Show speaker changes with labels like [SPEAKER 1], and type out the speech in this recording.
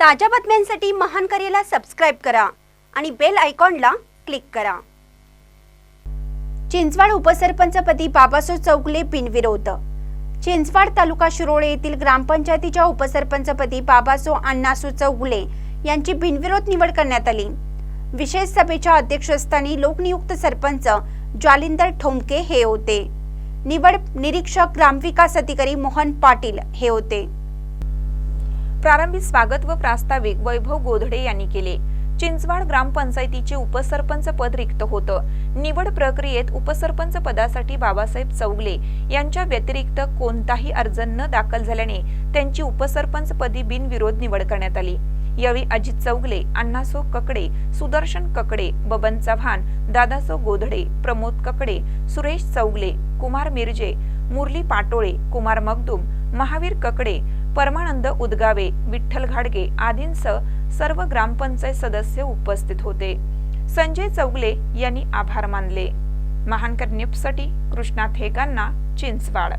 [SPEAKER 1] ताज्या बातम्यांसाठी महान करेला सबस्क्राईब करा आणि बेल आयकॉनला क्लिक करा. चिंचवाड उपसरपंचपदी बाबासो चौगले बिनविरोध. चिंचवाड तालुका शिरोळे येथील ग्रामपंचायतीच्या उपसरपंचपदी बाबासो अण्णासो चौगुले यांची बिनविरोध निवड करण्यात आली. विशेष सभेच्या अध्यक्षस्थानी लोकनियुक्त सरपंच जालिंदर ठोमके हे होते. निवड निरीक्षक ग्रामविकास अधिकारी मोहन पाटील हे होते.
[SPEAKER 2] प्रारंभी स्वागत व प्रास्ताविक वैभव गोधडे यांनी केले. चिंचवाड ग्रामपंचायतीचे उपसरपंच पद रिक्त होतं. निवड प्रक्रियेत उपसरपंच पदासाठी बाबासाहेब चौगले यांच्या व्यतिरिक्त कोणताही अर्ज न दाखल झाल्याने त्यांची उपसरपंच पदी बिनविरोध निवड करण्यात आली. यावेळी अजित चौगले अण्णासो ककडे सुदर्शन ककडे बबन चव्हाण दादासो गोधडे प्रमोद ककडे सुरेश चौगले कुमार मिरजे मुरली पाटोळे कुमार मगदुम महावीर ककडे परमानंद उदगावे विठ्ठल घाडगे आदींसह सर्व ग्रामपंचायत सदस्य उपस्थित होते. संजय चौगले यांनी आभार मानले. महानकर न्यूजसाठी कृष्णा थेगांना चिंचवाड.